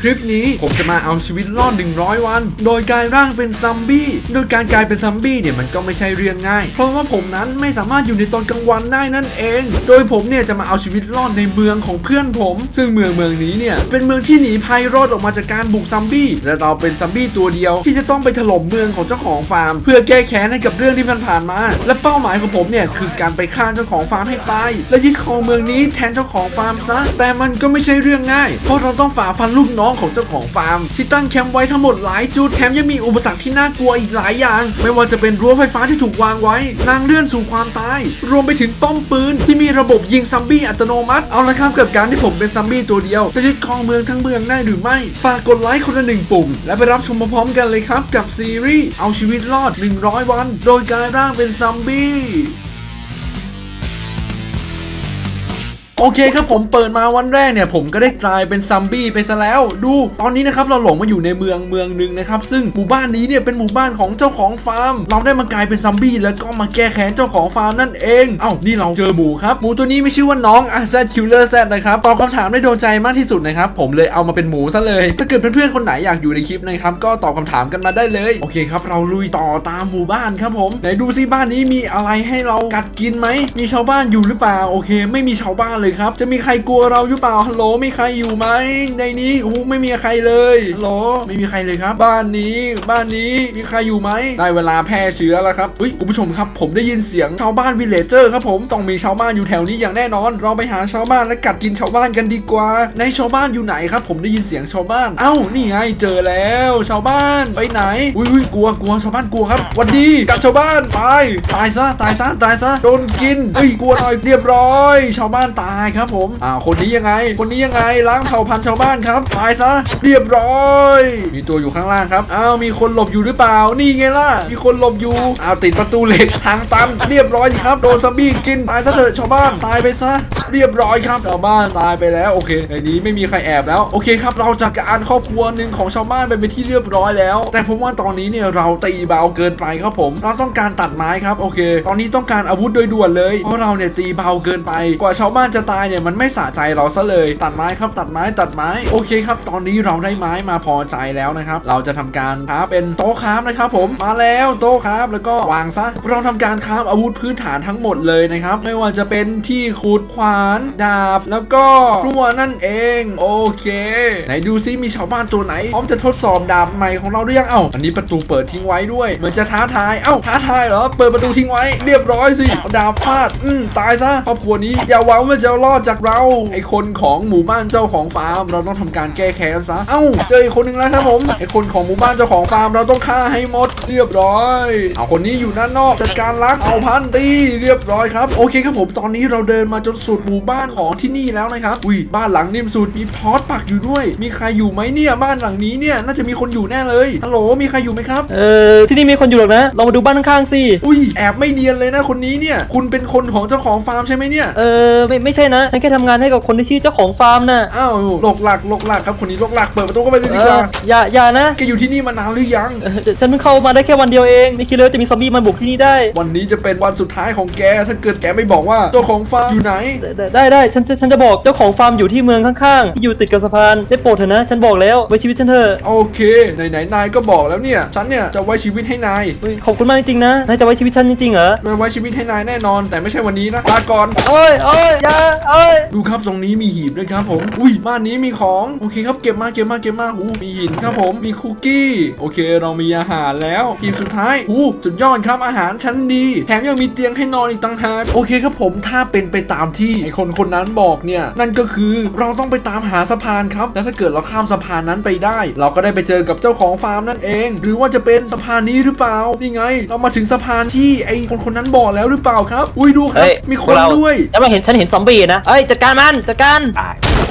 คลิปนี้ผมจะมาเอาชีวิตรอด 100 วัน โดยกลายร่างเป็นซัมบี้ โดยการกลายเป็นซัมบี้เนี่ยมันก็ไม่ใช่เรื่องง่าย เพราะว่าผมนั้นไม่สามารถอยู่ในตอนกลางวันได้นั่นเอง โดยผมเนี่ยจะมาเอาชีวิตรอดในเมืองของเพื่อนผม ซึ่งเมืองเมืองนี้เนี่ยเป็นเมืองที่หนีภัยรอดออกมาจากการบุกซัมบี้ และเราเป็นซัมบี้ตัวเดียว ที่จะต้องไปถล่มเมืองของเจ้าของฟาร์ม เพื่อแก้แค้นให้กับเรื่องที่ผ่านๆมา และเป้าหมายของผมเนี่ยคือการไปฆ่าเจ้าของฟาร์มให้ตาย และยึดครองเมืองนี้แทนเจ้าของฟาร์มซะ แต่มันก็ไม่ใช่เรื่องง่าย เพราะเราต้องฝ่าฟันลูกน้องของเจ้าของฟาร์ม ที่ตั้งแคมป์ไว้ทั้งหมดหลายจุดแถมยังมีอุปสรรคที่น่ากลัวอีกหลายอย่าง ไม่ว่าจะเป็นรั้วไฟฟ้าที่ถูกวางไว้นางเลื่อนสู่ความตาย รวมไปถึงป้อมปืนที่มีระบบยิงซัมบี้อัตโนมัติเอาละครับกับการที่ผมเป็นซัมบี้ตัวเดียว จะยึดครองเมืองทั้งเมืองได้หรือไม่ ฝากกดไลค์คนละหนึ่งปุ่ม และไปรับชมพร้อมๆกันเลยครับกับซีรีส์เอาชีวิตรอด 100 วัน โดยกลายร่างเป็นซัมบี้ โอเคครับผมเปิดมาวันแรกเนี่ยผมก็ได้กลายเป็นซัมบี้ไปซะแล้ว ดูตอนนี้นะครับเราหลงมาอยู่ในเมืองเมืองหนึ่งนะครับซึ่งหมู่บ้านนี้เนี่ยเป็นหมู่บ้านของเจ้าของฟาร์ม เราได้มากลายเป็นซัมบี้แล้วก็มาแก้แค้นเจ้าของฟาร์มนั่นเองเอ้านี่เราเจอหมูครับหมูตัวนี้ไม่ชื่อว่าน้องอาซคิลเลอร์แซนะครับตอบคำถามได้โดนใจมากที่สุดนะครับผมเลยเอามาเป็นหมูซะเลยถ้าเกิดเพื่อนๆคนไหนอยากอยู่ในคลิปนะครับก็ตอบคำถามกันมาได้เลยโอเคครับเราลุยต่อตามหมู่บ้านครับผมไหนดูซิบ้านนี้มีอะไรให้เรากัดกินไหมมีชาวบ้านอยู่หรือเปล่าโอเค ไม่มีชาวบ้านเลยครับ จะมีใครกลัวเราหรือเปล่าฮัลโหลมีใครอยู่ไหมในนี้อู้ไม่มีใครเลยฮัลโหลไม่มีใครเลยครับ บ้านนี้บ้านนี้มีใครอยู่ไหมได้เวลาแพร่เชื้อแล้วครับอุ้ยคุณผู้ชมครับ ผมได้ยินเสียงชาวบ้านวิลเลจเจอร์ครับผมต้องมีชาวบ้านอยู่แถวนี้อย่างแน่นอน เราไปหาชาวบ้านและกัดกินชาวบ้านกันดีกว่า ในชาวบ้านอยู่ไหนครับ ผมได้ยินเสียงชาวบ้าน เอ้านี่ไงเจอแล้ว ชาวบ้านไปไหนอุ้ยอุ้ยกลัวกลัวชาวบ้านกลัวครับวันดีกัดชาวบ้านไปตายซะตายซะตายซะโดนกินเอ้ยกลัวหน่อยเรียบร้อย ชาวบ้านตายครับผมอ้าวคนนี้ยังไง คนนี้ยังไงล้างเผ่าพันธุ์ชาวบ้านครับตายซะเรียบร้อย มีตัวอยู่ข้างล่างครับอ้าวมีคนหลบอยู่หรือเปล่านี่ไงล่ะ มีคนหลบอยู่อ้าวติดประตูเหล็กทางตันเรียบร้อยสิครับโดนซอมบี้กินตายซะเถอะชาวบ้านตายไปซะเรียบร้อยครับชาวบ้านตายไปแล้วโอเคในนี้ไม่มีใครแอบแล้วโอเคครับ เราจัดการครอบครัวหนึ่งของชาวบ้านไปเป็นที่เรียบร้อยแล้ว แต่ผมว่าตอนนี้เนี่ยเราตีเบาเกินไปครับผม เราต้องการตัดไม้ครับโอเค ตอนนี้ต้องการอาวุธโดยด่วนเลยเพราะเราเนี่ยตีเบาเกินไปกว่าชาวบ้านจะตายเนี่ยมันไม่สะใจเราซะเลย ตัดไม้ครับตัดไม้ตัดไม้โอเคครับ ตอนนี้เราได้ไม้มาพอใจแล้วนะครับ เราจะทำการค้าเป็นโต๊ะค้าฟนะครับผมมาแล้วโต๊ะค้าฟแล้วก็วางซะเราทำการค้าฟอาวุธพื้นฐานทั้งหมดเลยนะครับ ไม่ว่าจะเป็นที่ขุดขวานดาบ แล้วก็พลั่วนั่นเอง โอเค ไหนดูซิมีชาวบ้านตัวไหนพร้อมจะทดสอบดาบใหม่ของเราหรือยังเอ้าอันนี้ประตูเปิดทิ้งไว้ด้วยเหมือนจะท้าทายเอ้าท้าทายเหรอเปิดประตูทิ้งไว้เรียบร้อยสิดาบฟาดอืมตายซะครอบครัวนี้อย่าหวังว่าจะรอดจากเรา ไอคนของหมู่บ้านเจ้าของฟาร์ม เราต้องทำการแก้แค้นซะ เอ้า เจออีกคนหนึ่งแล้วครับผม ไอคนของหมู่บ้านเจ้าของฟาร์ม เราต้องฆ่าให้หมด เรียบร้อย เอาคนนี้อยู่ด้านนอกจัดการลัก เอาพันตีเรียบร้อยครับ โอเคครับผม ตอนนี้เราเดินมาจนสุดหมู่บ้านของที่นี่แล้วนะครับ อุ้ย บ้านหลังนิ่มสุด มีทอสปักอยู่ด้วย มีใครอยู่ไหมเนี่ย บ้านหลังนี้เนี่ย น่าจะมีคนอยู่แน่เลย ฮัลโหล มีใครอยู่ไหมครับ เออ ที่นี่มีคนอยู่หรอกนะลองมาดูบ้านข้างๆสิ อุ้ย แอบไม่เนียนเลยนะคนนี้เนี่ย คุณเป็นคนของเจ้าของฟาร์มใช่ไหมเนี่ย เออ ไม่ ไม่ใช่นะฉันแค่ทำงานให้กับคนที่ชื่อเจ้าของฟาร์มน่ะอ้าวหลกหลักหลกหลักครับคนนี้หลกหลักเปิดประตูเข้าไปเลยเอดีกอว่าอย่าอย่านะแกอยู่ที่นี่มานานหรือยัง เออฉันเพิ่งเข้ามาได้แค่วันเดียวเองไม่คิดเลยว่าจะมีซอมบี้มาบุกที่นี่ได้วันนี้จะเป็นวันสุดท้ายของแก ถ้าเกิดแกไม่บอกว่าเจ้าของฟาร์มอยู่ไหน ได้ได้ได้ฉันจะฉันจะบอกเจ้าของฟาร์มอยู่ที่เมืองข้างๆที่อยู่ติดกับสะพานได้โปรดเถอะนะฉันบอกแล้วไว้ชีวิตฉันเถอะโอเคไหนไหนๆนายก็บอกแล้วเนี่ย ฉันเนี่ยจะไว้ชีวิตให้นายเฮ้ยขอบคุณมากจริงๆนะนายจะไว้ชีวิตฉันจริงๆเหรอมาไว้ชีวิตให้นายแน่นอน แต่ไม่ใช่วันนี้นะลาก่อน โอ้ยโอ้ยอย่าโอ้ยดูครับตรงนี้มีหีบด้วยครับผม อุ้ยบ้านนี้มีของโอเคครับเก็บมาเก็บมาเก็บมาหูมีหินครับผมมีคุกกี้โอเค เรามีอาหารแล้วหีบสุดท้ายหูสุดยอดครับอาหารชั้นดีแถมยังมีเตียงให้นอนอีกต่างหากโอเคครับผมถ้าเป็นไปตามที่ไอคนคนนั้นบอกเนี่ยนั่นก็คือเราต้องไปตามหาสะพานครับแล้วถ้าเกิดเราข้ามสะพานนั้นไปได้ เราก็ได้ไปเจอกับเจ้าของฟาร์มนั่นเอง หรือว่าจะเป็นสะพานนี้หรือเปล่านี่ไง เรามาถึงสะพานที่ไอคนคนนั้นบอกแล้วหรือเปล่าครับ อุ้ยดูครับเฮ้ยมีคพวนกเราด้วยแล้วมาเห็นฉันเห็นซอมบี้นะเอ้ยจัดการมันจัดการ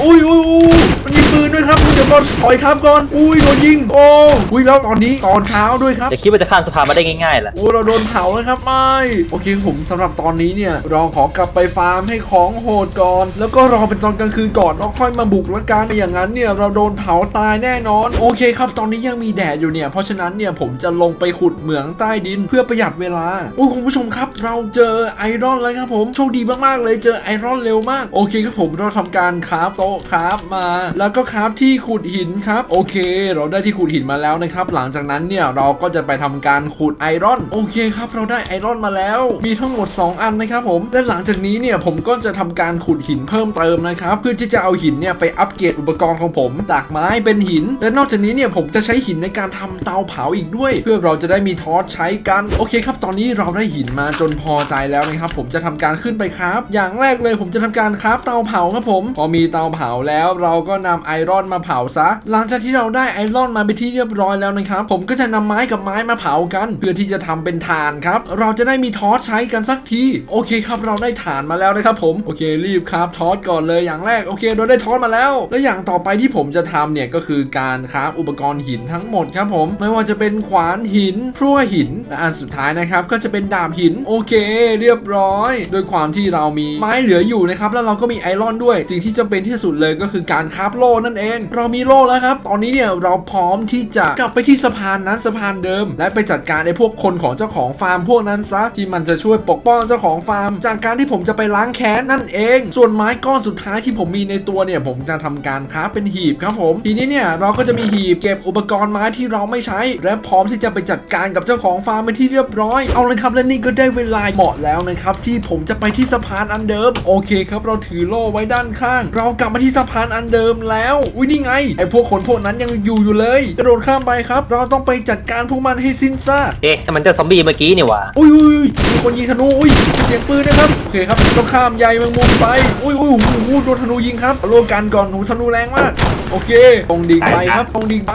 อุ้ยอุ้ยอุ้ยมันมีปืนด้วยครับเดี๋ยวก่อนถอยทับก่อนอุ้ยโดนยิงโอ้อุ้ยแล้วตอนนี้ตอนเช้าด้วยครับอย่าคิดว่าจะข้ามสะพานมาได้ง่ายๆล่ะโอ้เราโดนเผาแล้วครับไม่โอเคผมสำหรับตอนนี้เนี่ยเราขอกลับไปฟาร์มให้ของโหดก่อน แล้วก็รอเป็นตอนกลางคืนก่อนแล้วค่อยมาบุกละกันไม่อย่างนั้นเนี่ยเราโดนเผาตายแน่นอน โอเคครับ ตอนนี้ยังมีแดดอยู่เนี่ยเพราะฉะนั้นเนี่ยผมจะลงไปขุดเหมืองใต้ดินเพื่อประหยัดเวลาอุ้ยคุณผู้ชมครับ เราเจอไอรอนแล้วครับผมโชคดีมากๆเลยเจอไอรอนเร็วมากโอเคครับผมเราทำการคราฟโต๊ะครับมา แล้วก็ครับที่ขุดหินครับ โอเค เราได้ที่ขุดหินมาแล้วนะครับ หลังจากนั้นเนี่ยเราก็จะไปทำการขุดไอรอน โอเคครับ เราได้ไอรอนมาแล้ว มีทั้งหมด 2 อันนะครับผม และหลังจากนี้เนี่ยผมก็จะทำการขุดหินเพิ่มเติมนะครับ เพื่อที่จะเอาหินเนี่ยไปอัปเกรดอุปกรณ์ของผม จากไม้เป็นหิน และนอกจากนี้เนี่ยผมจะใช้หินในการทำเตาเผาอีกด้วย เพื่อเราจะได้มีทอร์ชใช้กัน โอเคครับ ตอนนี้เราได้หินมาจนพอใจแล้วนะครับ ผมจะทำการขึ้นไปครับ อย่างแรกเลยผมจะทำการคราฟเตาเผาครับผม พอมีเตาเผาแล้ว เราก็นำไอรอนมาเผาซะ หลังจากที่เราได้ไอรอนมาเป็นที่เรียบร้อยแล้วนะครับ ผมก็จะนำไม้กับไม้มาเผากัน เพื่อที่จะทำเป็นถ่านครับ เราจะได้มีทอร์ชใช้กันสักที โอเคครับเราได้ถ่านมาแล้วนะครับ ผม โอเครีบครับทอร์ชก่อนเลยอย่างแรก โอเคเราได้ทอร์ชมาแล้ว และอย่างต่อไปที่ผมจะทำเนี่ยก็คือการคราฟอุปกรณ์หินทั้งหมดครับผม ไม่ว่าจะเป็นขวานหินพลั่วหินและอันสุดท้ายนะครับก็จะเป็นดาบหินโอเค เรียบร้อยด้วยความที่เรามีไม้เหลืออยู่นะครับแล้วเราก็มีไอรอนด้วยสิ่งที่จำเป็นที่สุดเลยก็คือการคาฟโล่นั่นเอง เรามีโล่แล้วครับ ตอนนี้เนี่ยเราพร้อมที่จะกลับไปที่สะพานนั้นสะพานเดิม และไปจัดการไอ้พวกคนของเจ้าของฟาร์มพวกนั้นซะที่มันจะช่วยปกป้องเจ้าของฟาร์ม จากการที่ผมจะไปล้างแค้นนั่นเอง ส่วนไม้ก้อนสุดท้ายที่ผมมีในตัวเนี่ยผมจะทำการคาฟเป็นหีบครับผมทีนี้เนี่ยเราก็จะมีหีบเก็บอุปกรณ์ไม้ที่เราไม่ใช้ และพร้อมที่จะไปจัดการกับเจ้าของฟาร์มเป็นที่เรียบร้อยเอาเลยครับและนี่ก็ได้เวลาเหมาะแล้วนะครับที่ผมจะไปที่สะพานอันเดิมโอเคครับเราถือโล่ไว้ด้านข้าง เรากลับมาที่สะพานอันเดิมแล้วอุ้ยนี่ไงไอพวกคนพวกนั้นยังอยู่อยู่เลยกระโดดข้ามไปครับ เราต้องไปจัดการพวกมันให้สิ้นซากเอ๊ะแต่มันเจ้าซอมบี้เมื่อกี้นี่หว่าอุ้ยอุ้ยอุ้ยมีคนยิงธนูอุ้ยเสียงปืนนะครับโอเคครับต้องข้ามใยแมงมุมไปอุ้ยอุ้ยโอ้โหโดนธนูยิงครับเอาโลกันก่อนหูธนูแรงมากโอเคตรงดิ่งไปครับตรงดิ่งไป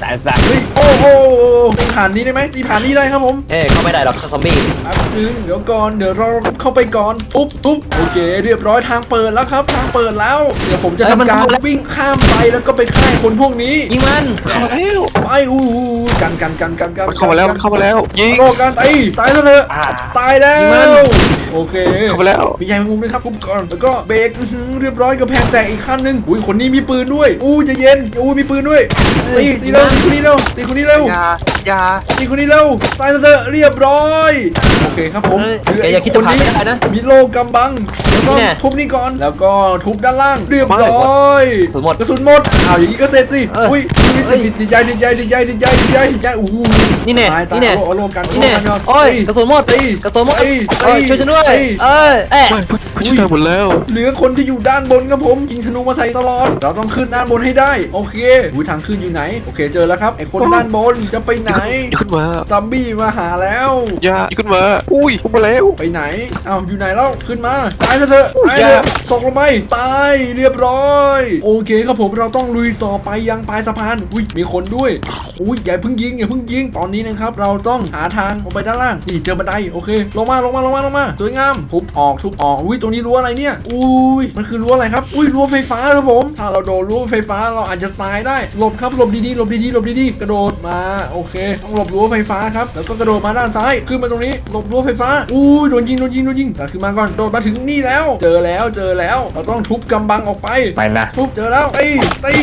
สายสัตว์เฮ้ยโอ้โหตี ผ่านนี้ได้ไหมตีผ่านนี้ได้ครับผมเอ๊ะเข้าไม่ได้หรอกเจ้าซอมบี้แป๊บนึงเดี๋ยวก่อนเดี๋ยวเราเข้าไปก่อนปุ๊บปุ๊บโอเค เรียบร้อยทางเปิดแล้วครับ ทางเปิดแล้ว เดี๋ยวผมจะทำการวิ่งข้ามไปแล้วก็ไปฆ่าคนพวกนี้ยิงมันเข้ามาแล้วไปอู้หูกันกันกันกันกันมันเข้ามาแล้วมันเข้ามาแล้วยิงโลกันตายตายซะเถอะอ่าตายแล้ยิงมัวน โอเคเข้ามาแล้วมีใยแมงมุมด้วยครับปุ๊บก่อนแล้วก็เบรกอื้อหือเรียบร้อยกับแพงแตกอีกขั้นหนึ่งอุ้ยคนนี้มีปืนด้วยอู้ใจะเย็นอู้มีปืนด้วยตีตีเร็วตีคนนี้เร็วตีคนนี้เร็วอยาอยาตีคนนี้เร็วตายซะเถอะเรียบร้อยโอเคครับผมเอ้ยเหลือแกอย่าคิดคจะนผ่านนี้ไม่ได้นะมีโลกำบังแล้วก็นี่แน่ทุบนี่ก่อนแล้วก็ทุบด้านล่างเรียบร้อยกระสุนหมดกระสุนหมดอ้าวอย่างนี้ก็เสร็จสิเอออุ้ยเอ้ยติดติดใจติดใจติดใจติดใจติดใจติดใจโอ้โหนี่แน่ตายตายนี่แน่เอาโลกันนี่แน่เอาโลกันโอ้ยตีกระสุนหมดตีกระสุนหมดตีเอ้ยตีช่วยฉันด้วยตีเอ้ยเอ๊ะไม่ผู้ผู้ช่วยหมดแล้ว เหลือคนที่อยู่ด้านบนครับผมยิงธนูมาใส่ตลอด เราต้องขึ้นด้านบนให้ได้ โอเคอุ้ยทางขึ้นอยู่ไหน โอเคเจอแล้วครับไอคนด้านบนจะไปไหนอย่าขึ้นมาซัมบี้มาหาแล้วอย่าอย่าขึ้นมา อุ้ยขึ้นมาแล้ว ไปไหนอ้าวอยู่ไหนแล้วขึ้นมาตายซะเถอะตายอย่าเถอะตกลงไปตายเรียบร้อย โอเคครับผมเราต้องลุยต่อไปยังปลายสะพานอุ้ยมีคนด้วยอุ้ยอย่าเพิ่งยิงอย่าเพิ่งยิงตอนนี้นะครับเราต้องหาทางลงไปด้านล่างนี่เจอบันไดโอเค ลงมาลงมาลงมาลงมาสวยงามทุบออกทุบออกอุ้ยตรงนี้รั้วอะไรเนี่ยอุ้ยมันคือรั้วอะไรครับอุ้ยรั้วไฟฟ้าครับผมถ้าเราโดนรั้วไฟฟ้าเราอาจจะตายได้หลบครับหลบดีๆหลบดีๆหลบดีๆกระโดดมาโอเคต้องหลบรั้วไฟฟ้าครับแล้วก็กระโดดมาด้านซ้ายขึ้นมาตรงนี้หลบรั้วไฟฟ้าอุ้ยโดนยิงโดนยิงโดนยิงแต่ขึ้นมาก่อนโดดมาถึงนี่แล้ว เจอแล้วเจอแล้วเราต้องทุบกำบังออกไปไปนะทุบเจอแล้วตีตี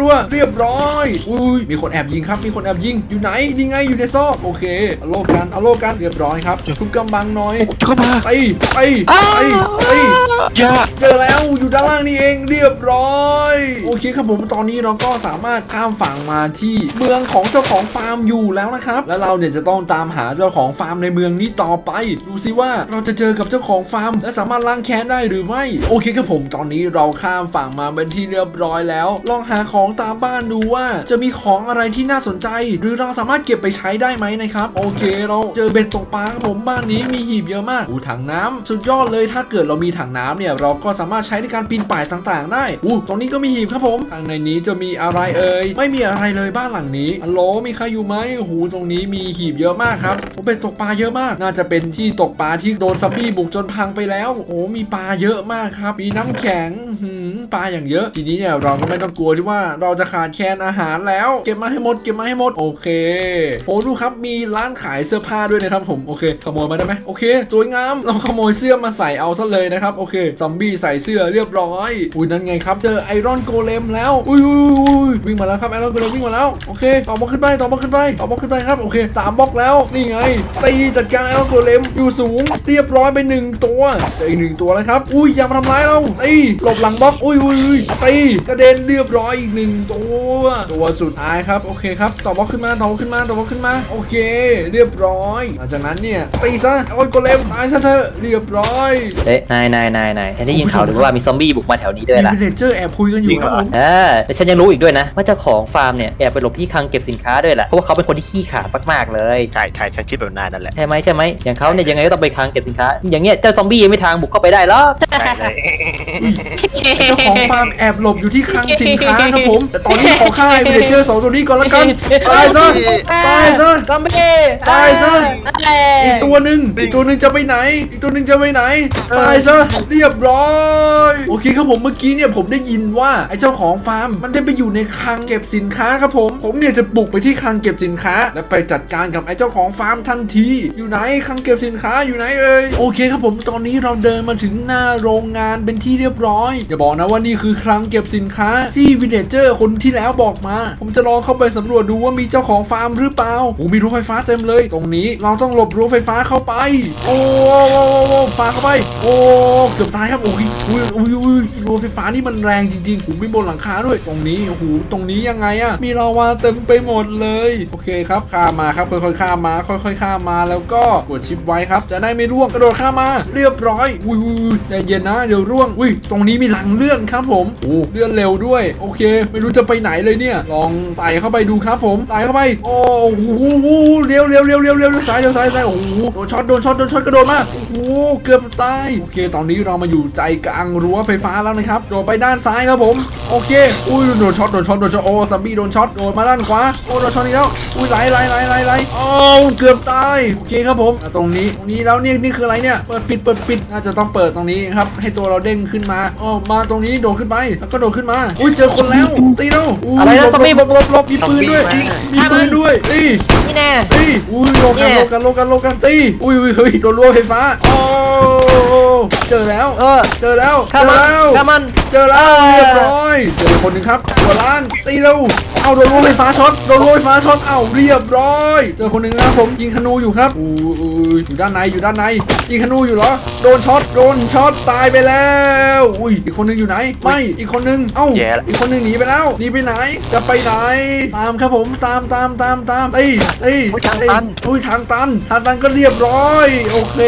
รัวๆเรียบร้อยอุ้ยมีคนแอบยิงครับมีคนแอบยิงอยู่ไหนนี่ไงอยู่ในซอกโอเคเอาโลกันเอาโลกันเรียบร้อยครับทุบกำบังหน่อยจะเข้ามาตีตีตีตีอย่าเจอแล้วอยู่ด้านล่างนี่เองเรียบร้อย โอเคครับผมตอนนี้เราก็สามารถข้ามฝั่งมาที่เมืองของเจ้าของฟาร์มอยู่แล้วนะครับ แล้วเราเนี่ยจะต้องตามหาเจ้าของฟาร์มในเมืองนี้ต่อไป ดูสิว่าเราจะเจอกับเจ้าของฟาร์ม และสามารถล้างแค้นได้หรือไม่ โอเคครับผมตอนนี้เราข้ามฝั่งมาเป็นที่เรียบร้อยแล้ว ลองหาของตามบ้านดูว่าจะมีของอะไรที่น่าสนใจ หรือเราสามารถเก็บไปใช้ได้ไหมนะครับ โอเคเราเจอเบ็ดตกปลาครับผมบ้านนี้มีหีบเยอะมากอู้ถังน้ำสุดยอดเลยถ้าเกิดเรามีถังน้ำเนี่ยเราก็สามารถใช้ในการปีนป่ายต่างๆ ได้อู้ตรงนี้ก็มีหีบครับผมทางในนี้จะมีอะไรเอ่ยไม่มีอะไรเลยบ้านหลังนี้ฮัลโหลมีใครอยู่ไหมโอ้ตรงนี้มีหีบเยอะมากครับโอ้เบ็ดตกปลาเยอะมาก น่าจะเป็นที่ตกปลาที่โดนซัมบี้บุกจนพังไปแล้ว โอ้มีปลาเยอะมากครับ มีน้ำแข็งปลาอย่างเยอะ ทีนี้เนี่ยเราก็ไม่ต้องกลัวที่ว่าเราจะขาดแคลนอาหารแล้ว เก็บมาให้หมด เก็บมาให้หมด โอเค โอ้ดูครับมีร้านขายเสื้อผ้าด้วยนะครับผม โอเค ขโมยมาได้ไหมโอเค สวยงามเราขโมยเสื้อมาใส่เอาซะเลยนะครับ โอเค ซอมบี้ใส่เสื้อเรียบร้อย อุ้ยนั่นไงครับ เจอไอรอนโกเลมแล้ว อุ้ยอุ้ยอุ้ยวิ่งมาแล้วครับไอรอนโกเลมวิ่งมาแล้ว โอเคต่อมาขึ้นไปต่อมาขึ้นไปต่อบล็อกขึ้นไปครับ โอเคสามบล็อกแล้ว นี่ไง ตีจัดการไอ้ตัวเลมอยู่สูง เรียบร้อยไปหนึ่งตัวจออีกหนึ่งตัวแล้วครับ อุ้ยอย่ามาทำร้ายเรา ตีหลบหลังบล็อก อุ้ยอุ้ยตีกระเด็นเรียบร้อยอีกหนึ่งตัว ตัวสุดท้ายครับ โอเคครับต่อบล็อกขึ้นมาต่อบล็อกขึ้นมาต่อบล็อกขึ้นมา โอเค เรียบร้อย หลังจากนั้นเนี่ยตีซะไอ้ตัวเลมตายซะเถอะเรียบร้อยเอ๊ะนายนายนายนายฉันได้ยินข่าวหรือว่ามีซอมบี้บุกมาแถวนี้ด้วยมีล่ะวิลเลเจอร์แอบคุยกันอยู่ครับผมเออแต่ฉันยังรู้อีกด้วยนะ ว่าเจ้าของฟาร์มเนี่ยแอบไปหลบที่คลังเก็บสินค้าด้วยแหละเพราะว่าเขาเป็นคนที่ขี้ขลาดมากๆเลยใช่ใช่ฉันคิดแบบนายนั่นแหละใช่ไหมใช่ไหมอย่างเขาเนี่ยยังไงก็ต้องไปคลังเก็บสินค้า อย่างเงี้ยเจ้าซอมบี้ยังไม่ทางบุกเข้าไปได้หรอกใช่เลยเจ้าของฟาร์มแอบหลบอยู่ที่คลังสินค้าครับผมแต่ตอนนี้ขอฆ่าไอ้วิลเลเจอร์สองตัวนี้ก่อนละกันตายซะตายซะซอมบี้ตายซะอีกตัวหนึ่งอีกตัวหนึ่งจะไปไหนอีกตัวหนึ่งจะไปไหนตายซะเรียบร้อย โอเคครับผมเมื่อกี้เนี่ยผมได้ยินว่าไอ้เจ้าของฟาร์ม มันได้ไปอยู่ในคลังเก็บสินค้าครับผม ผมเนี่ยจะบุกไปที่คลังเก็บสินค้า และไปจัดการกับไอ้เจ้าของฟาร์มทันที อยู่ไหนคลังเก็บสินค้าอยู่ไหนเอ่ยโอเคครับผมตอนนี้เราเดินมาถึงหน้าโรงงานเป็นที่เรียบร้อยอย่าบอกนะว่านี่คือคลังเก็บสินค้าที่วิลเลเจอร์คนที่แล้วบอกมา ผมจะลองเข้าไปสำรวจดูว่ามีเจ้าของฟาร์มหรือเปล่าโอ้มีรั้วไฟฟ้าเต็มเลย ตรงนี้เราต้องหลบรั้วไฟฟ้าเข้าไป โอ้โอ้โอ้ฟ้าเข้าไป โอ้เกือบตายครับโอ้ยอุ้ยอุ้ยอุ้ยรัวไฟฟ้านี่มันแรงจริงๆผมมีบนหลังคาด้วย ตรงนี้โอ้โหตรงนี้ยังไงอะมีลาวาเต็มไปหมดเลย โอเคครับข้ามมาครับค่อยๆข้ามมา ค่อยๆข้ามมาแล้วก็กดชิปไว้ครับ จะได้ไม่ร่วงกระโดดข้ามมา เรียบร้อยอุ้ยอุ้ยใจเย็นนะเดี๋ยวร่วงอุ้ยตรงนี้มีหลังเลื่อนครับผมโอ้เลื่อนเร็วด้วย โอเค ไม่รู้จะไปไหนเลยเนี่ย ลองไต่เข้าไปดูครับผมไต่เข้าไป โอ้โหเร็วเร็วเร็วเร็วเร็วเร็วซ้ายเร็วซ้ายซ้ายโอ้โหโดนช็อตโดนช็อตโดนช็อตกระโดดมาโอ้โหเกือบตายโอเค ตอนนี้เรามาอยู่ใจกลางรั้วไฟฟ้าแล้วนะครับโดดไปด้านซ้ายครับผมโอเคอุ้ยโดนช็อตโดนช็อตโดนช็อตโอ้ซัมบี้โดนช็อตโดดมาด้านขวาโอ้โดนช็อตอีกแล้วอุ้ยไหลไหลไหลไหลไหลโอ้เกือบตายโอเคครับผมอะตรงนี้ตรงนี้แล้วเนี่ยนี่คืออะไรเนี่ยเปิดปิดเปิดปิดน่าจะต้องเปิดตรงนี้ครับให้ตัวเราเด้งขึ้นมาอ๋อมาตรงนี้โดดขึ้นไปแล้วก็โดดขึ้นมาอุ้ยเจอคนแล้วตีแล้วยอะไรนะหลบซอมบี้หลบหลบหลบมีปืนด้วยมีปืนด้วยตีนี่แน่ตีอุ้ยโลกันโลกันโลกันโลกันตีอุ้ยอุ้ยเฮ้ยโดนรั้วไฟฟ้าโอ้ เจอแล้ว เออ เจอแล้วฆ่าเจอมันแล้วฆ่ามัน เจอแล้วเออเรียบร้อยเจอคนหนึ่งครับหัวล้านตีเร็วเอาโดนรั้วไฟฟ้าช็อตโดนรั้วไฟฟ้าช็อตเอาเรียบร้อย เจอคนหนึ่งนะครับผมยิงธนูอยู่ครับอู้อู้อยู่ด้านในอยู่ด้านในยิงธนูอยู่เหรอโดนช็อตโดนช็อตตายไปแล้วอุ้ยอีกคนหนึงอยู่ไหนไม่อีกคนหนึงเอ้าแย่ละ อีกคนหนึงหนีไปแล้วหนีไปไหนจะไปไหนตามครับผมตามตามตามตามเอ้ยเอ้ยโอ้ยทางตันเอ้ยอุ้ยทางตันทางตันก็เรียบร้อย โอเค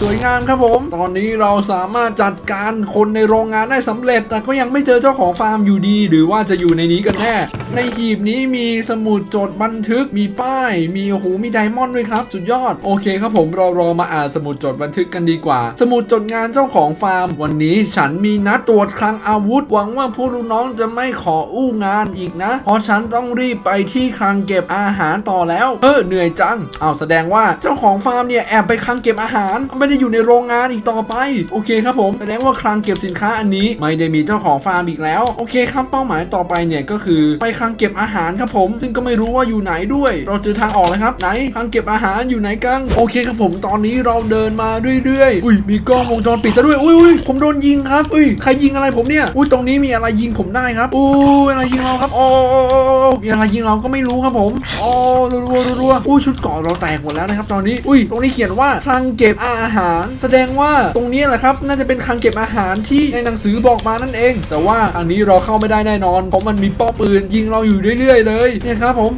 สวยงามครับผม ตอนนี้เราราสามารถจัดการคนในโรงงานได้สำเร็จ แต่ก็ยังไม่เจอเจ้าของฟาร์มอยู่ดี หรือว่าจะอยู่ในนี้กันแน่ ในหีบนี้มีสมุดจดบันทึก มีป้าย มีโอ้โหมีไดมอนด์ด้วยครับ สุดยอด โอเคครับผมเรารอมาอ่านสมุดจดบันทึกกันดีกว่า สมุดจดงานเจ้าของฟาร์ม วันนี้ฉันมีนัดตรวจคลังอาวุธ หวังว่าพวกลูกน้องจะไม่ขออู้งานอีกนะ เพราะฉันต้องรีบไปที่คลังเก็บอาหารต่อแล้ว เออเหนื่อยจัง เอาแสดงว่าเจ้าของฟาร์มเนี่ยแอบไปคลังเก็บอาหาร ไม่ได้อยู่ในโรงงานอีกต่อไปโอเคครับผมแสดงว่าคลังเก็บสินค้าอันนี้ ไม่ได้มีเจ้าของฟาร์มอีกแล้ว โอเคครับเป้าหมายต่อไปเนี่ยก็คือไปคลังเก็บอาหารครับผม ซึ่งก็ไม่รู้ว่าอยู่ไหนด้วย เราเจอทางออกแล้วครับ ไหนคลังเก็บอาหารอยู่ไหนกัน โอเคครับผมตอนนี้เราเดินมาเรื่อยๆ อุ้ยมีกล้องวงจรปิดซะด้วยอุ้ยอุ้ยผมโดนยิงครับอุ้ยใครยิงอะไรผมเนี่ยอุ้ยตรงนี้มีอะไรยิงผมได้ครับอุ้ยอะไรยิงเราครับโอ้โอ้โอ้โอ้มีอะไรยิงเราก็ไม่รู้ครับผมโอ้รัวรัวรัวรัวอุ้ยชุดเกราะเราแตกหมดแล้วนะครับ ตอนนี้อุ้ยตรงนี้เขียนว่าคลังเก็บอาหาร แสดงว่าตรงนี้แหละครับ น่าจะเป็นคลังเก็บอาหารที่ในหนังสือบอกมานั่นเอง แต่ว่าอันนี้เราเข้าไม่ได้แน่นอน เพราะมันมีป้อปืนยิงเราอยู่เรื่อยๆ เลยเนี่ยครับผม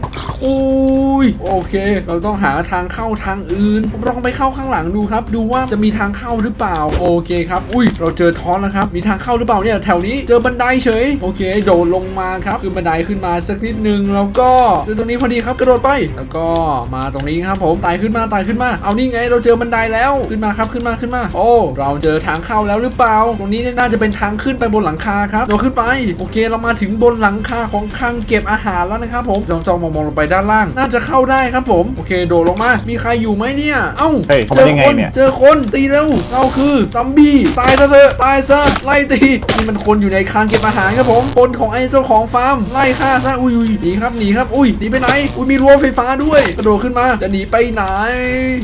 อุ้ยโอเค เราต้องหาทางเข้าทางอื่นผมลองไปเข้าข้างหลังดูครับ ดูว่าจะมีทางเข้าหรือเปล่า โอเคครับ อุ้ย เราเจอท้อนแล้วครับ มีทางเข้าหรือเปล่าเนี่ย แถวนี้เจอบันไดเฉย โอเค โดดลงมาครับคือบันไดขึ้นมาสักนิดนึง แล้วก็เจอตรงนี้พอดีครับ กระโดดไป แล้วก็มาตรงนี้ครับผม ไต่ขึ้นมา ไต่ขึ้นมา เอานี่ไง เราเจอบันไดแล้ว ขึ้นมาครับ ขึ้นมา ขึ้นมา โอ้ เราเจอทางเข้าแล้วหรือเปล่า ตรงนี้เนี่ยน่าจะเป็นทางขึ้นไปบนหลังคาครับโดดขึ้นไป โอเค เรามาถึงบนหลังคาของคลังเก็บอาหารแล้วนะครับผมจ้องจ้องมองมองลงไปด้านล่าง น่าจะเข้าได้ครับผม โอเค โดดลงมา มีใครอยู่ไหมเนี่ย เอ้า เฮ้ยเข้าเจมาอได้ไงคนเนี่ย เจอคนตีเร็วเราคือซัมบี้ ตายซะเถอะตายซะ ไล่ตี นี่มันคนอยู่ในคลังเก็บอาหารครับผม คนของไอ้เจ้าของฟาร์ม ไล่ฆ่าซะ อุ้ยอุ้ยหนีครับ หนีครับ อุ้ย หนีไปไหน อุ้ย มีรั้วไฟฟ้าด้วย กระโดดขึ้นมา จะหนีไปไหน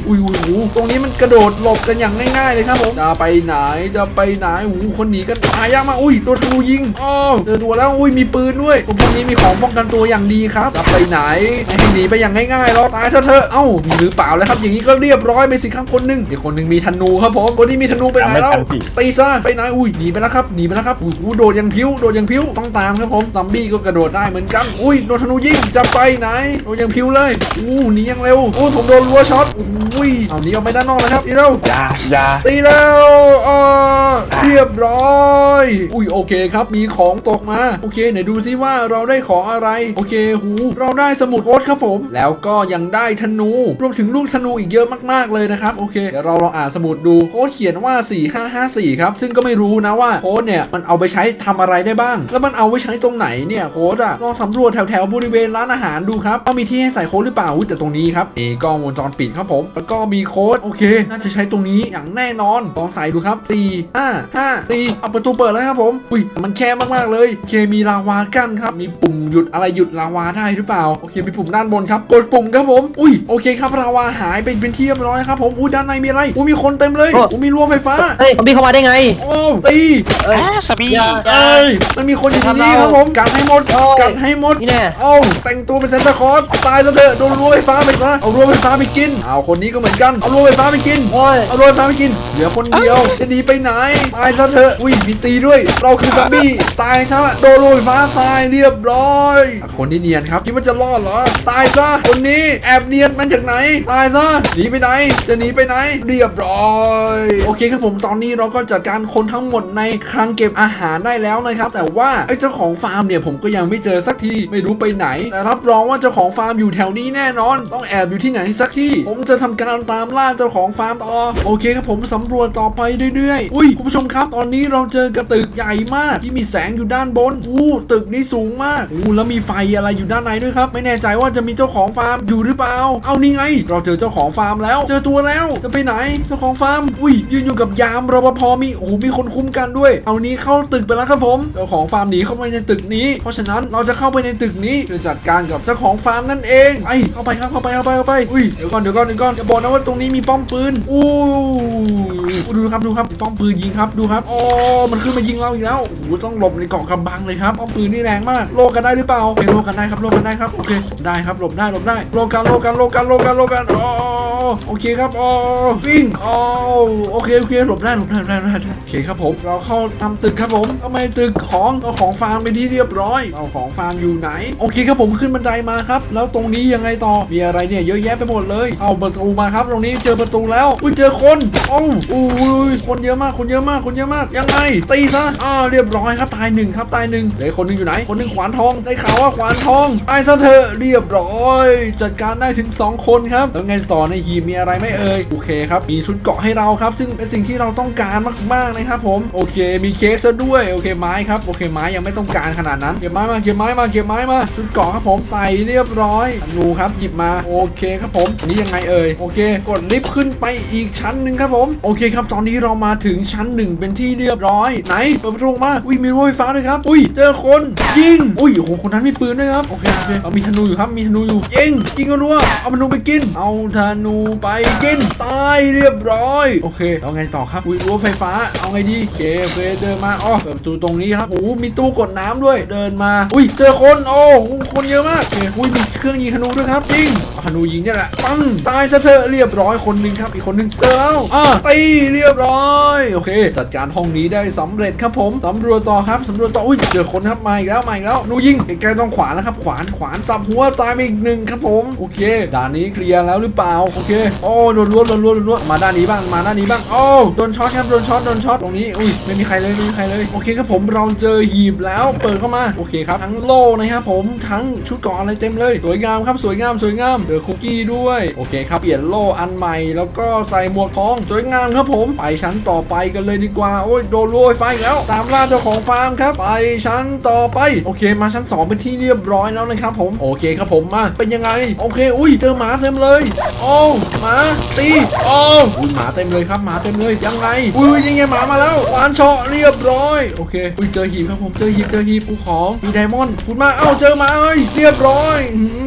อุ้ยอุ้ยอุ้ยตรงนี้มันกระโดดหลบกันอย่างง่ายๆเลยครับผม จะไปไหนจะไปไหนอู้คนหนีกันตายยากมากอุ้ยโดนธนูยิงอ้าวเจอตัวแล้วอุ้ยมีปืนด้วยพวกนี้มีของป้องกันตัวอย่างดีครับจะไปไหนไม่ให้หนีไปอย่างง่ายๆหรอกตายซะเถอะเอ้ามีหรือเปล่าแล้วครับอย่างนี้ก็เรียบร้อยไปสิครับคนหนึ่งเดี๋ยวคนหนึ่งมีธนูครับผมคนที่มีธนูไปไหนแล้วตามไม่ทันสิตีซะไปไหนอุ้ยหนีไปแล้วครับหนีไปแล้วครับอุ้ยอู้โดดยังพิ้วโดดยังพิ้วต้องตามครับผมซัมบี้ก็กระโดดได้เหมือนกันอุ้ยโดนธนูยิงจะไปไหนโดดยังพิ้วเลยอู้หนียังเร็วอู้ผมโดนรัวช็อตอุ้ยเอาหนีออกไปด้านนอกเลยครับนี่เร็วอยาอยาตีแล้วเออเรียบร้อย อุ้ยโอเคครับมีของตกมา โอเคไหนดูซิว่าเราได้ของอะไร โอเคหู เราได้สมุดโค้ดครับผม แล้วก็ยังได้ธนู รวมถึงลูกธนูอีกเยอะมากๆเลยนะครับ โอเคเดี๋ยวเราลองอ่านสมุดดูโค้ดเขียนว่า 4554 ครับ ซึ่งก็ไม่รู้นะว่าโค้ดเนี่ยมันเอาไปใช้ทำอะไรได้บ้าง แล้วมันเอาไว้ใช้ตรงไหนเนี่ยโค้ดอะลองสำรวจแถวๆบริเวณร้านอาหารดูครับว่ามีที่ให้ใส่โค้ดหรือเปล่าอุ๊ยแต่ตรงนี้ครับมีกล้องวงจรปิดครับผมแล้วก็มีโค้ดโอเค น่าจะใช้ตรงนี้อย่างแน่นอนลองใส่ดูครับ 4 5 5 4เอาประตูเปิดแล้วครับผม อุ้ย มันแคบมากๆเลยโอเคมีลาวากั้นครับ มีปุ่มหยุดอะไรหยุดลาวาได้หรือเปล่า โอเคมีปุ่มด้านบนครับ กดปุ่มครับผม อุ้ย โอเคครับลาวาหายไปเป็นที่เรียบร้อยครับผม อุ้ยด้านในมีอะไร อุ้ยมีคนเต็มเลยโอ้อุ้ยมีรั้วไฟฟ้า เฮ้ยซอมบี้เข้ามาได้ไง โอ้ตีเอ้ยแอะสบีอย่าเอ้ย มันมีคนอยู่ที่นี่ครับผม กันให้หมดโอ้ยกันให้หมดนี่แน่เอ้าแต่งตัวเป็นเซนตาคลอสตายซะเถอะโดนรั้วไฟฟ้าไปซะ เอารั้วไฟฟ้าไปกิน เอาคนนี้ก็เหมือนกัน เอารั้วไฟฟ้าไปกิน โอ้ยเอารั้วไฟฟ้าไปกิน เหลือคนเดียว จะหนีไปไหน ตายซะเถอะ อุ้ย มีตีด้วย เราคือซอมบี้ ตายซะโดนรั้วไฟฟ้าตายเรียบร้อยอะคนที่เนียนครับ คิดว่าจะรอดเหรอ ตายซะ คนนี้แอบเนียนมันจากไหน ตายซะ หนีไปไหน จะหนีไปไหน เรียบร้อย โอเคครับผม ตอนนี้เราก็จัดการคนทั้งหมดในคลังเก็บอาหารได้แล้วนะครับ แต่ว่าไอ้เจ้าของฟาร์มเนี่ยผมก็ยังไม่เจอสักทีไม่รู้ไปไหน แต่รับรองว่าเจ้าของฟาร์มอยู่แถวนี้แน่นอน ต้องแอบอยู่ที่ไหนสักที่ ผมจะทำการตามล่าเจ้าของฟาร์มต่อ โอเคครับผมสำรวจต่อไปเรื่อยๆ อุ้ยคุณผู้ชมครับตอนนี้เราเจอกับตึกใหญ่มากที่มีแสงอยู่ด้านบน อู้ตึกนี้สูงมาก อู้แล้วมีไฟอะไรอยู่ด้านในด้วยครับ ไม่แน่ใจว่าจะมีเจ้าของฟาร์มอยู่หรือเปล่า เอานี่ไง เราเจอเจ้าของฟาร์มแล้ว เจอตัวแล้ว จะไปไหน เจ้าของฟาร์ม อุ้ยยืนอยู่กับยามรปภมี โอ้โหมีคนคุ้มกันด้วย เอานี้เข้าตึกไปแล้วครับผม เจ้าของฟาร์มหนีเข้าไปในตึกนี้ เพราะฉะนั้นเราจะเข้าไปในตึกนี้เพื่อจัดการกับเจ้าของฟาร์มนั่นเองไปเข้าไปครับ เข้าไป เข้าไป เข้าไป อุ้ย เดี๋ยวก่อน เดี๋ยวก่อน เดี๋ยวก่อนจะบอกนะว่าตรงนี้มีป้อมปืนอู้ดูครับดูครับป้อมปืนยิงครับดูครับอ๋อมันขึ้นมายิงเราอีกแล้วโอ้ต้องหลบในเกาะกำบังเลยครับป้อมปืนนี่แรงมากโลกันได้หรือเปล่าโอเคโลกันได้ครับโลกันได้ครับโอเคได้ครับหลบได้หลบได้โลกันโลกันโลกันโลกันโลกันอ๋อโอเคครับอ๋อวิ่งอ๋อโอเคโอเคหลบได้หลบได้หลบได้หลบได้โอเคครับผมเราเข้าทำตึกครับผมทำไมตึกของเจ้าของฟาร์มเป็นที่เรียบร้อยเจ้าของฟาร์มอยู่ไหน โอเคครับผมขึ้นบันไดมาครับ แล้วตรงนี้ยังไงต่อมีอะไรเนี่ยเยอะแยะไปหมดเลย เอาประตูมาครับ ตรงนี้เจอประตูแล้ว อุ้ยเจอคนอ้าวอุ้ยคนเยอะมาก คนเยอะมาก คนเยอะมาก ยังไง ตีซะ อ่า เรียบร้อยครับ ตายหนึ่งครับ ตายหนึ่งเดี๋ยวคนหนึงอยู่ไหน คนหนึงขวานทอง ได้ข่าวว่าขวานทองตายซะเถอะเรียบร้อย จัดการได้ถึง 2 คนครับ แล้วไงต่อในหีบมีอะไรไม่เอ่ย โอเคครับ มีชุดเกาะให้เราครับ ซึ่งเป็นสิ่งที่เราต้องการมากๆนะครับผม โอเค มีเค้กซะด้วย โอเค ไม้ครับ โอเค ไม้ยังไม่ต้องการขนาดนั้น เก็บไม้มา เก็บไม้มา เก็บไม้มา ชุดเกาะครับผม ใส่เรียบร้อยธนูครับ หยิบมา โอเคครับผม นี้ยังไงเอ่ย โอเค กดลิฟต์ขึ้นไปอีกชั้นหนึ่งครับผม โอเคครับ ตอนนี้เรามาถึงชั้นหนึ่งเป็นที่เรียบร้อย ไหนเปิดประตูมา อุ้ยมีรั้วไฟฟ้าด้วยครับ อุ้ยเจอคนยิง อุ้ยโอ้โหคนนั้นมีปืนด้วยครับ โอเคโอเคเรามีธนูอยู่ครับ มีธนูอยู่ยิงยิงกันรัวเอาธนูไปกิน เอาธนูไปกิน ตายเรียบร้อย โอเคเอาไงต่อครับ อุ้ยรั้วไฟฟ้า เอาไงดีโอเคโอเคเดินมาอ๋อเปิดประตูตรงนี้ครับโอ้มีตู้กดน้ำด้วย เดินมา อุ้ยเจอคน โอ้คนเยอะมากโอเคอุ้ยมีเครื่องยิงธนูด้วยครับยิงธนูยิงเนี่ยแหละปังตายซะเถอะเรียบร้อยคนหนึ่งครับอีกคนหนึ่งเจอแล้วอะตีเรียบร้อยโอเค จัดการห้องนี้ได้สำเร็จครับผมสำรวจต่อครับสำรวจต่ออุ้ยเจอคนครับมาอีกแล้วมาอีกแล้วธนูยิงใกล้ๆต้องขวานแล้วครับขวานขวานสับหัวตายไปอีกหนึ่งครับผมโอเคด่านนี้เคลียร์แล้วหรือเปล่าโอเคโอ้โดนล้วนโดนล้วนโดนล้วนมาด้านนี้บ้างมาด้านนี้บ้างโอ้โดนช็อตครับโดนช็อตโดนช็อตตรงนี้อุ้ยไม่มีใครเลยไม่มีใครเลยโอเคครับผมเราเจอหีบแล้วเปิดเข้ามาโอเคครับทั้งโล่นะครับผมทั้งชุดเกราะอะไรเต็มเลยสวยงามครับสวยงามสวยงามเจอคุกกี้ด้วยโอเคครับเปลี่ยนโล่อันใหม่ แล้วก็ใส่หมวกทองสวยงามครับผม ไปชั้นต่อไปกันเลยดีกว่า โอ้ยโดนโรยไฟอีกแล้ว ตามล่าเจ้าของฟาร์มครับ ไปชั้นต่อไป โอเค มาชั้น 2 เป็นที่เรียบร้อยแล้วนะครับผม โอเคครับผมมา เป็นยังไง โอเค อุ้ย เจอหมาเต็มเลย โอ้วหมาตีโอ้อุ้ยหมาเต็มเลยครับ หมาเต็มเลย ยังไง อุ้ยยังไงหมามาแล้ววานเชาะเรียบร้อย โอเค อุ้ย เจอหีบครับผม เจอหีบ เจอหีบกูของ มีไดมอนด์คุณมา เอ้า เจอหมาเอ้ย เรียบร้อย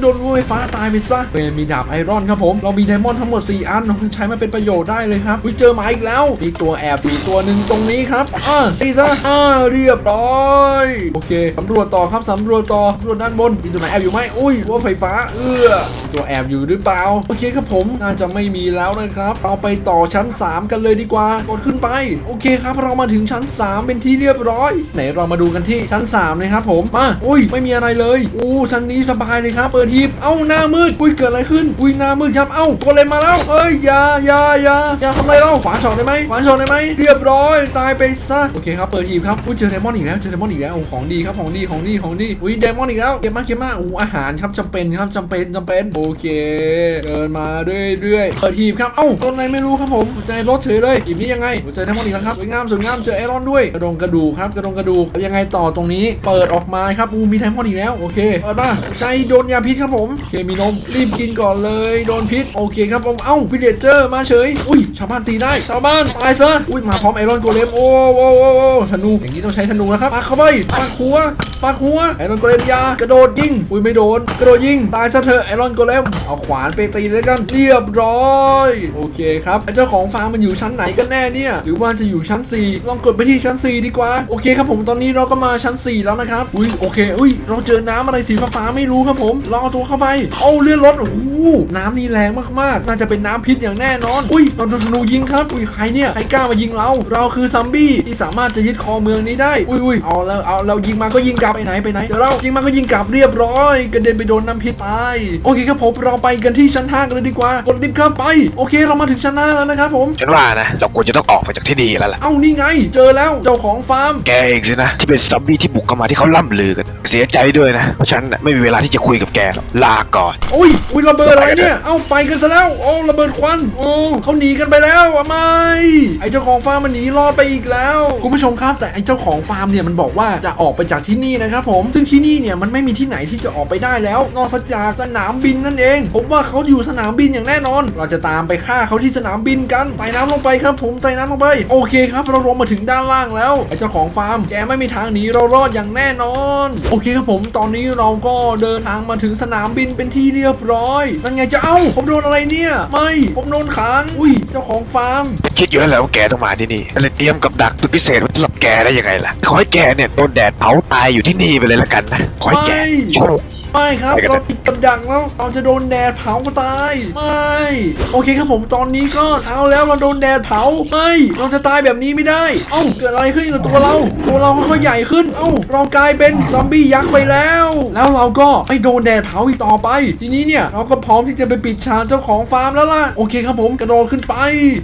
โดนรัวไฟฟ้าตายไปซะเป็นมีดาบไอรอนครับผม เรามีไดมอนทั้งหมด 4 อันเราใช้มาเป็นประโยชน์ได้เลยครับอุ้ยเจอมาอีกแล้ว มีตัวแอบอยู่ตัวหนึ่งตรงนี้ครับอ่าตีซะอ่าเรียบร้อยโอเคสำรวจต่อครับสำรวจต่อสำรวจด้านบนมีตัวไหนแอบอยู่ไหมอุ้ยรั้วไฟฟ้า เอื้อตัวแอบอยู่หรือเปล่าโอเคครับผมน่าจะไม่มีแล้วนะครับ เราไปต่อชั้น 3 กันเลยดีกว่ากดขึ้นไป โอเคครับเรามาถึงชั้น 3 เป็นที่เรียบร้อย ไหนเรามาดูกันที่ชั้น3เลยครับผมมาอุ้ย ไม่มีอะไรเลยอู้ชั้นนี้สบายเลยครับเปิดทีบเอ้าหน้ามืดอุ้ยเกิดอะไรขึ้นอุ้ยหน้ามืดครับเอ้าตัวอะไรมาแล้วเอ้ยอย่าอย่าอย่าอย่าทำไรเราขวานช็อตได้ไหมขวานช็อตได้ไหมเรียบร้อยตายไปซะโอเคครับเปิดทีบครับอุ้ยเจอไดมอนอีกแล้วเจอไดมอนอีกแล้วโอ้ของดีครับของดีของดีของดีอุ้ยไดมอนอีกแล้วเก็บมาเก็บมาอู้อาหารครับจำเป็นครับจำเป็นจำเป็นโอเคเดินมาเรื่อยๆเปิดทีบครับเอ้าต้นอะไรไม่รู้ครับผมหัวใจรถเฉยเลยอีกนี้ยังไงหัวใจไดมอนอีกแล้วครับสวยงามสวยงามเจอไอรอนด้วยกระดงกระดูกครับกระดงกระดูกยังไงต่อตรงนี้ เปิดออกมาครับอู้มีไดมอนอีกแล้วโอเคเปิดมาใจโดนยาพิษครับผมโอเคมีนมรีบกินก่อนเลย โดนพิษโอเคครับผมเอ้าวิลเลเจอร์มาเฉย อุ้ยชาวบ้านตีได้ ชาวบ้านตายซะ อุ้ยมาพร้อมไอรอนโกเลมโอ้โอ้โอ้โอ้ธนูอย่างนี้ต้องใช้ธนูนะครับปักเข้าไปปักหัวปักหัวไอรอนโกเลมยากระโดดยิง อุ้ยไม่โดน กระโดดยิงตายซะเถอะไอรอนโกเลมเอาขวานไปตีเลยกันเรียบร้อยโอเคครับไอเจ้าของฟาร์มมันอยู่ชั้นไหนกันแน่เนี่ย หรือว่าจะอยู่ชั้น 4 ลองกดไปที่ชั้น 4 ดีกว่าโอเคครับผมตอนนี้เราก็มาชั้น 4 แล้วนะครับอุ้ยโอเคอุ้ยเราเจอน้ำอะไรสีฟ้าๆไม่รู้ครับผมลองเอาตัวเข้าไปเอาเลื่อนรถโอ้โหน้ำนี่แรงมากๆน่าจะเป็นน้ำพิษอย่างแน่นอน อุ้ยเราโดนธนูยิงครับ อุ้ยใครเนี่ยใครกล้ามายิงเรา เราคือซัมบี้ที่สามารถจะยึดครองเมืองนี้ได้ อุ้ยอุ้ยเอาแล้วเอาเรายิงมาก็ยิงกลับไปไหนไปไหนเดี๋ยวเรายิงมาก็ยิงกลับเรียบร้อยกระเด็นไปโดนน้ำพิษตายโอเคครับผมเราไปกันที่ชั้น5กันเลยดีกว่ากดลิฟต์ข้ามไปโอเคเรามาถึงชั้น5แล้วนะครับผมฉันว่านะเราควรจะต้องออกไปจากที่นี่แล้วล่ะเอ้านี่ไง เจอแล้วเจ้าของฟาร์มแกเองสินะที่เป็นซัมบี้ที่บุกเข้ามาที่เขาล่ำลือกัน เสียใจด้วยนะเพราะฉันน่ะไม่มีเวลาที่จะคุยกับแกหรอกลาก่อนโอ้ยอุ้ยระเบิดอะไรเนี่ย เอ้าไปกันซะแล้วโอ้ระเบิดควันโอ้เขาหนีกันไปแล้วอะไม่ไอเจ้าของฟาร์มมันหนีรอดไปอีกแล้ว คุณผู้ชมครับ แต่ไอเจ้าของฟาร์มเนี่ยมันบอกว่าจะออกไปจากที่นี่นะครับผมซึ่งที่นี่เนี่ยมันไม่มีที่ไหนที่จะออกไปได้แล้ว นอกจากสนามบินนั่นเอง ผมว่าเขาอยู่สนามบินอย่างแน่นอน เราจะตามไปฆ่าเขาที่สนามบินกันไต่น้ำลงไปครับ ผมไต่น้ำลงไป โอเคครับ เราลงมาถึงด้านล่างแล้วไอเจ้าของฟาร์มแกไม่มีทางหนีเรารอดอย่างแน่นอน โอเคครับผมตอนนี้เราก็เดินทางมาถึงสนามบินเป็นที่เรียบร้อยนั่นไงจะเอ้าผมโดนอะไรเนี่ย ไม่ ผมโดนขัง อุ้ย เจ้าของฟาร์ม คิดอยู่แล้วแหละว่าแกต้องมาที่นี่เลยเตรียมกับดักตัวพิเศษไว้สำหรับแกได้ยังไงล่ะ ขอให้แกเนี่ยโดนแดดเผาตายอยู่ที่นี่ไปเลยละกันนะ ขอให้แกไม่โชค ไม่ครับไปกันเราติดกับดักแล้วเราจะโดนแดดเผาตาย ไม่โอเคครับผมตอนนี้ก็เช้าแล้วเราโดนแดดเผาไม่เราจะตายแบบนี้ไม่ได้เอ้าเกิดอะไรขึ้นกับตัวเรา ตัวเราค่อยๆใหญ่ขึ้นเอ้าเรากลายเป็นซอมบี้ยักษ์ไปแล้ว แล้วเราก็ไม่โดนแดดเผาอีกต่อไป ทีนี้เนี่ยเราก็พร้อมที่จะไปปิดฉากเจ้าของฟาร์มแล้วล่ะโอเคครับผมกระโดดขึ้นไป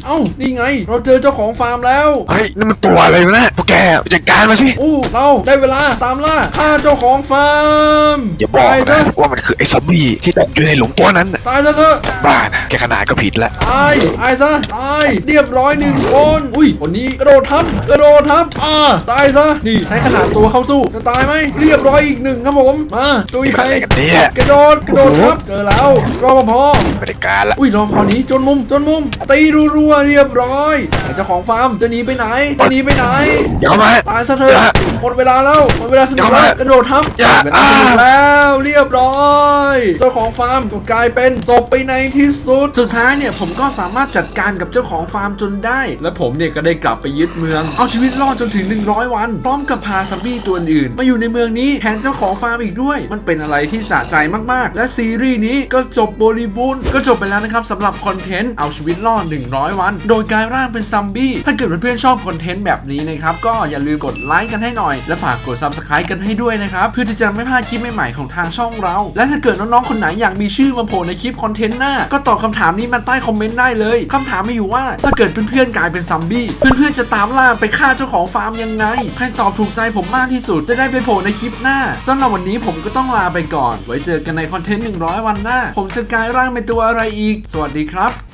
เอ้านี่ไง เราเจอเจ้าของฟาร์มแล้ว เฮ้ยนั่นมันตัวอะไรวะนะพวกแกไปจัดการมาสิ อู้เราได้เวลาตามล่าฆ่าเจ้าของฟาร์มอย่าบอกตายนะซะว่ามันคือไอ้ซัมบี้ที่ตกอยู่ในหลุมตัวนั้นน่ะตายซะเถอะบ้านะแกขนาดก็ผิดละตายตายซะตายเรียบร้อยหนึ่งคนอุ้ยคนนี้กระโดดทับกระโดดทับอ่าตายซะนี่ใช้ขนาดตัวเข้าสู้จะตายไหมเรียบร้อยอีกหนึ่งครับผมมาจุยนี่มันไฮอะไรกันเนี่ยกระโดดกระโดดทับเจอแล้วรอปภไม่ได้การละอุ้ยรอพอนี้จนมุมจนมุมตีรัวๆเรียบร้อยไอ้เจ้าของฟาร์มจะหนีไปไหนจะหนีไปไหน อย่าเข้ามา ตายซะเถอะหมดเวลาแล้วหมดเวลาสนุกแล้วกระโดดทับอย่าเวลาสนุกแล้วเรียบร้อยเจ้าของฟาร์มก็กลายเป็นศพไปในที่สุด สุดท้ายเนี่ยผมก็สามารถจัดการกับเจ้าของฟาร์มจนได้ และผมเนี่ยก็ได้กลับไปยึดเมือง เอาชีวิตรอดจนถึง 100 วัน พร้อมกับพาซัมบี้ตัวอื่น มาอยู่ในเมืองนี้แทนเจ้าของฟาร์มอีกด้วย มันเป็นอะไรที่สะใจมากๆ และซีรีส์นี้ก็จบบริบูรณ์ก็จบไปแล้วนะครับสำหรับคอนเทนต์เอาชีวิตรอด 100 วัน โดยกลายร่างเป็นซัมบี้ถ้าเกิดเพื่อนๆชอบคอนเทนต์แบบนี้นะครับก็อย่าลืมกดไลค์กันให้หน่อยและฝากกด subscribe กันให้ด้วยนะครับเพื่อที่จะไม่พลาดคลิปใหม่ๆของทางช่องเรา และถ้าเกิดน้องๆคนไหนอยากมีชื่อมาโผล่ในคลิปคอนเทนต์หน้า ก็ตอบคำถามนี้มาใต้คอมเมนต์ได้เลยคำถามมีอยู่ว่าถ้าเกิดเพื่อนๆกลายเป็นซัมบี้เพื่อนๆจะตามล่าไปฆ่าเจ้าของฟาร์มยังไง ใครตอบถูกใจผมมากที่สุดจะได้ไปโผล่ในคลิปหน้าสำหรับวันนี้ผมก็ต้องลาไปก่อน ไว้เจอกันในคอนเทนต์100 วันหน้า ผมจะกลายร่างเป็นตัวอะไรอีก สวัสดีครับ